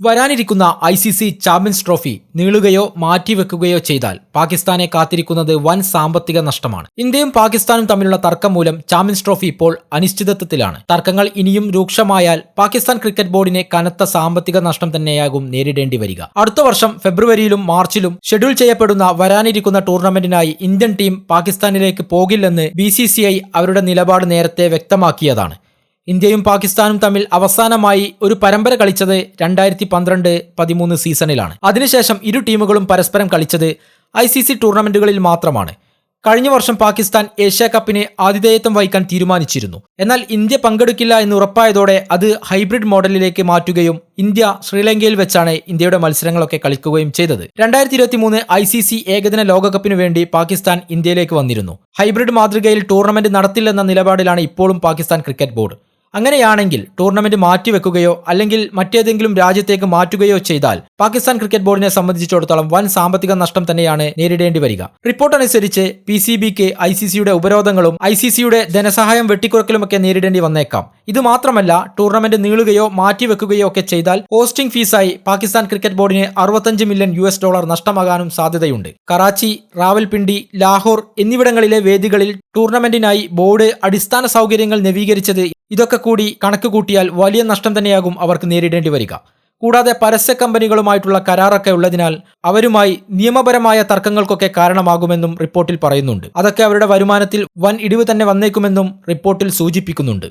വരാനിരിക്കുന്ന I C C champions trophy നീളുകയോ മാറ്റിവെക്കുകയോ ചെയ്താൽ പാകിസ്ഥാനെ കാത്തിരിക്കുന്നത് വൻ സാമ്പത്തിക നഷ്ടമാണ്. ഇന്ത്യയും പാകിസ്ഥാനും തമ്മിലുള്ള തർക്കം മൂലം ചാമ്പ്യൻസ് ട്രോഫി ഇപ്പോൾ അനിശ്ചിതത്വത്തിലാണ്. തർക്കങ്ങൾ ഇനിയും രൂക്ഷമായാൽ പാകിസ്ഥാൻ ക്രിക്കറ്റ് ബോർഡിനെ കനത്ത സാമ്പത്തിക നഷ്ടം തന്നെയാകും നേരിടേണ്ടി വരിക. അടുത്ത വർഷം ഫെബ്രുവരിയിലും മാർച്ചിലും ഷെഡ്യൂൾ ചെയ്യപ്പെടുന്ന വരാനിരിക്കുന്ന ടൂർണമെന്റിനായി ഇന്ത്യൻ ടീം പാകിസ്ഥാനിലേക്ക് പോകില്ലെന്ന് ബി അവരുടെ നിലപാട് നേരത്തെ വ്യക്തമാക്കിയതാണ്. ഇന്ത്യയും പാകിസ്ഥാനും തമ്മിൽ അവസാനമായി ഒരു പരമ്പര കളിച്ചത് രണ്ടായിരത്തി പന്ത്രണ്ട് പതിമൂന്ന് സീസണിലാണ്. അതിനുശേഷം ഇരു ടീമുകളും പരസ്പരം കളിച്ചത് ഐ സി സി ടൂർണമെന്റുകളിൽ മാത്രമാണ്. കഴിഞ്ഞ വർഷം പാകിസ്ഥാൻ ഏഷ്യ കപ്പിന് ആതിഥേയത്വം വഹിക്കാൻ തീരുമാനിച്ചിരുന്നു. എന്നാൽ ഇന്ത്യ പങ്കെടുക്കില്ല എന്ന് ഉറപ്പായതോടെ അത് ഹൈബ്രിഡ് മോഡലിലേക്ക് മാറ്റുകയും ഇന്ത്യ ശ്രീലങ്കയിൽ വെച്ചാണ് ഇന്ത്യയുടെ മത്സരങ്ങളൊക്കെ കളിക്കുകയും ചെയ്തത്. രണ്ടായിരത്തി ഇരുപത്തി മൂന്ന് ഐ സി സി ഏകദിന ലോകകപ്പിനു വേണ്ടി പാകിസ്ഥാൻ ഇന്ത്യയിലേക്ക് വന്നിരുന്നു. ഹൈബ്രിഡ് മാതൃകയിൽ ടൂർണമെന്റ് നടത്തില്ലെന്ന നിലപാടിലാണ് ഇപ്പോഴും പാകിസ്ഥാൻ ക്രിക്കറ്റ് ബോർഡ്. അങ്ങനെയാണെങ്കിൽ ടൂർണമെന്റ് മാറ്റിവെക്കുകയോ അല്ലെങ്കിൽ മറ്റേതെങ്കിലും രാജ്യത്തേക്ക് മാറ്റുകയോ ചെയ്താൽ പാകിസ്ഥാൻ ക്രിക്കറ്റ് ബോർഡിനെ സംബന്ധിച്ചിടത്തോളം വൻ സാമ്പത്തിക നഷ്ടം തന്നെയാണ് നേരിടേണ്ടി വരിക. റിപ്പോർട്ട് അനുസരിച്ച് പി സി ബിക്ക് ഐ സി സിയുടെ ഉപരോധങ്ങളും ഐ സി സിയുടെ ധനസഹായം വെട്ടിക്കുറക്കലുമൊക്കെ നേരിടേണ്ടി വന്നേക്കാം. ഇത് മാത്രമല്ല ടൂർണമെന്റ് നീളുകയോ മാറ്റിവെക്കുകയോ ഒക്കെ ചെയ്താൽ ഹോസ്റ്റിംഗ് ഫീസായി പാകിസ്ഥാൻ ക്രിക്കറ്റ് ബോർഡിന് അറുപത്തഞ്ച് മില്യൺ യു എസ് ഡോളർ നഷ്ടമാകാനും സാധ്യതയുണ്ട്. കറാച്ചി റാവൽപിണ്ടി ലാഹോർ എന്നിവിടങ്ങളിലെ വേദികളിൽ ടൂർണമെന്റിനായി ബോർഡ് അടിസ്ഥാന സൗകര്യങ്ങൾ നവീകരിച്ചത് ഇതൊക്കെ കൂടി കണക്ക് കൂട്ടിയാൽ വലിയ നഷ്ടം തന്നെയാകും അവർക്ക് നേരിടേണ്ടി വരിക. കൂടാതെ പരസ്യ കമ്പനികളുമായിട്ടുള്ള കരാറൊക്കെ ഉള്ളതിനാൽ അവരുമായി നിയമപരമായ തർക്കങ്ങൾക്കൊക്കെ കാരണമാകുമെന്നും റിപ്പോർട്ടിൽ പറയുന്നുണ്ട്. അതൊക്കെ അവരുടെ വരുമാനത്തിൽ വൻ ഇടിവ് തന്നെ വന്നേക്കുമെന്നും റിപ്പോർട്ടിൽ സൂചിപ്പിക്കുന്നുണ്ട്.